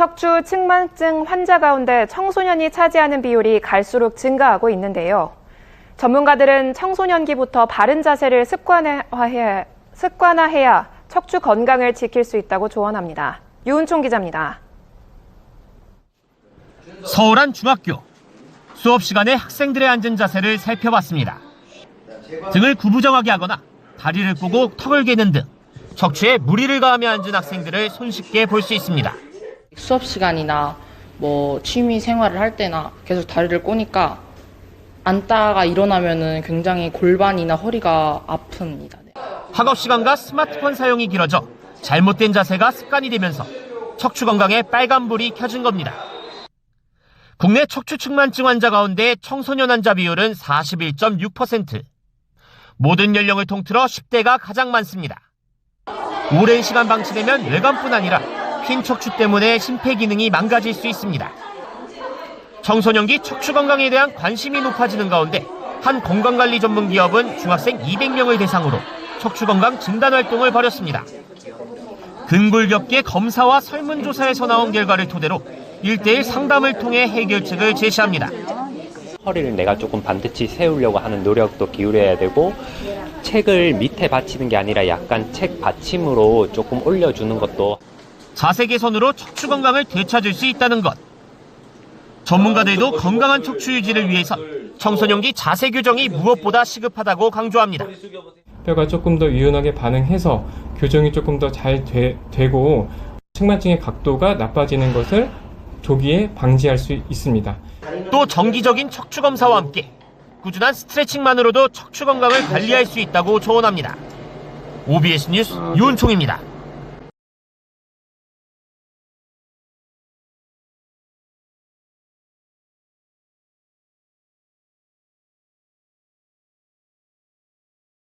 척추 측만증 환자 가운데 청소년이 차지하는 비율이 갈수록 증가하고 있는데요. 전문가들은 청소년기부터 바른 자세를 습관화해야, 습관화해야 척추 건강을 지킬 수 있다고 조언합니다. 유은총 기자입니다. 서울 한 중학교. 수업 시간에 학생들의 앉은 자세를 살펴봤습니다. 등을 구부정하게 하거나 다리를 꼬고 턱을 개는 등 척추에 무리를 가하며 앉은 학생들을 손쉽게 볼 수 있습니다. 수업 시간이나 뭐 취미 생활을 할 때나 계속 다리를 꼬니까 앉다가 일어나면은 굉장히 골반이나 허리가 아픕니다. 네. 학업 시간과 스마트폰 사용이 길어져 잘못된 자세가 습관이 되면서 척추 건강에 빨간불이 켜진 겁니다. 국내 척추 측만증 환자 가운데 청소년 환자 비율은 41.6%. 모든 연령을 통틀어 10대가 가장 많습니다. 오랜 시간 방치되면 뇌관뿐 아니라 흰 척추 때문에 심폐 기능이 망가질 수 있습니다. 청소년기 척추 건강에 대한 관심이 높아지는 가운데 한 건강관리 전문 기업은 중학생 200명을 대상으로 척추 건강 진단 활동을 벌였습니다. 근골격계 검사와 설문조사에서 나온 결과를 토대로 1대1 상담을 통해 해결책을 제시합니다. 허리를 내가 조금 반듯이 세우려고 하는 노력도 기울여야 되고 책을 밑에 받치는 게 아니라 약간 책 받침으로 조금 올려주는 것도 자세 개선으로 척추 건강을 되찾을 수 있다는 것. 전문가들도 건강한 척추 유지를 위해서 청소년기 자세 교정이 무엇보다 시급하다고 강조합니다. 뼈가 조금 더 유연하게 반응해서 교정이 조금 더 잘 되고 측만증의 각도가 나빠지는 것을 조기에 방지할 수 있습니다. 또 정기적인 척추 검사와 함께 꾸준한 스트레칭만으로도 척추 건강을 관리할 수 있다고 조언합니다. OBS 뉴스 유은총입니다.